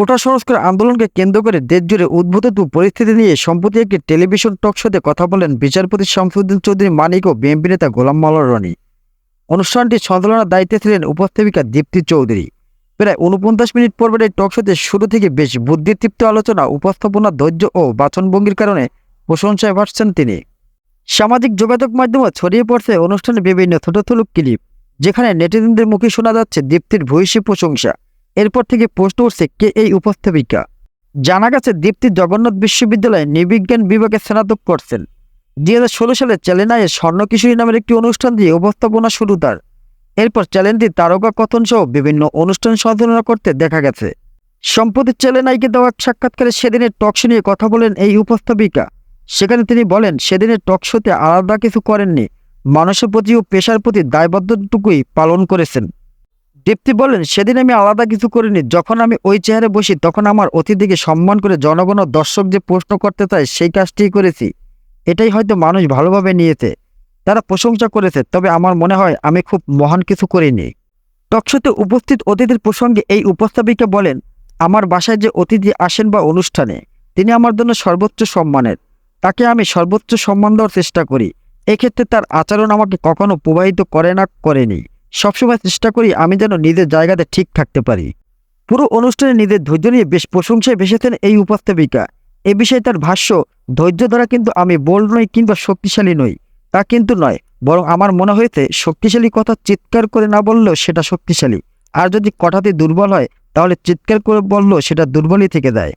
কোটা সংস্কার আন্দোলনকে কেন্দ্র করে দেশজুড়ে উদ্ভূত পরিস্থিতি নিয়ে সম্প্রতি একটি টেলিভিশন টক শোতে কথা বলেন বিচারপতি শামসুদ্দিন চৌধুরী, মানিক ও বিএনপি নেতা গোলাম মাল্লা রনি। অনুষ্ঠানটি সঞ্চালনার দায়িত্বে ছিলেন উপস্থাপিকা দীপ্তি চৌধুরী। প্রায় উনপঞ্চাশ মিনিট পর্বের এই টক শোতে শুরু থেকে বেশ বুদ্ধিতৃপ্ত আলোচনা, উপস্থাপনা, ধৈর্য ও বাচনভঙ্গির কারণে প্রশংসায় ভাসছেন তিনি। সামাজিক যোগাযোগ মাধ্যমে ছড়িয়ে পড়ছে অনুষ্ঠানে বিভিন্ন ছোট ছোট ক্লিপ, যেখানে নেটিজেনদের মুখে শোনা যাচ্ছে দীপ্তির ভূয়সী প্রশংসা। এরপর থেকে প্রশ্ন উঠছে, কে এই উপস্থাপিকা? জানা গেছে, দীপ্তি জগন্নাথ বিশ্ববিদ্যালয়ে নৃবিজ্ঞান বিভাগে স্নাতক করছেন। দুই হাজার ষোলো সালে চ্যালেনায় স্বর্ণ কিশোরী নামের একটি অনুষ্ঠান দিয়ে উপস্থাপনা শুরু তার। এরপর চ্যানেলটি তারকা কথন সহ বিভিন্ন অনুষ্ঠান সঞ্চালনা করতে দেখা গেছে। সম্প্রতি চ্যালেনাইকে দেওয়া সাক্ষাৎকারে সেদিনের টকশো নিয়ে কথা বলেন এই উপস্থাপিকা। সেখানে তিনি বলেন, সেদিনের টকশোতে আলাদা কিছু করেননি। মানুষের প্রতি ও পেশার প্রতি দায়বদ্ধটুকুই পালন করেছেন। দীপ্তি বলেন, সেদিন আমি আলাদা কিছু করিনি। যখন আমি ওই চেয়ারে বসি, তখন আমার অতিথিকে সম্মান করে জনগণ দর্শক যে প্রশ্ন করতে চায়, সেই কাজটিই করেছি। এটাই হয়তো মানুষ ভালোভাবে নিয়েছে। তারা প্রশংসা করেছে, তবে আমার মনে হয় আমি খুব মহান কিছু করিনি। টকশোতে উপস্থিত অতিথির প্রসঙ্গে এই উপস্থাপিকা বলেন, আমার বাসায় যে অতিথি আসেন বা অনুষ্ঠানে, তিনি আমার জন্য সর্বোচ্চ সম্মানের। তাকে আমি সর্বোচ্চ সম্মান দেওয়ার চেষ্টা করি। এক্ষেত্রে তার আচরণ আমাকে কখনো প্রবাহিত করে না, করেনি। সবসময় চেষ্টা করি আমি যেন নিজের জায়গাতে ঠিক থাকতে পারি। পুরো অনুষ্ঠানে নিজের ধৈর্য নিয়ে বেশ প্রশংসায় ভেসেছেন এই উপস্থাপিকা। এ বিষয়ে তার ভাষ্য, ধৈর্য দ্বারা কিন্তু আমি বোল্ড নই কিংবা শক্তিশালী নই, তা কিন্তু নয়, বরং আমার মনে হয়েছে শক্তিশালী কথা চিৎকার করে না বললেও সেটা শক্তিশালী। আর যদি কথাটি দুর্বল হয়, তাহলে চিৎকার করে বললেও সেটা দুর্বলই থেকে যায়।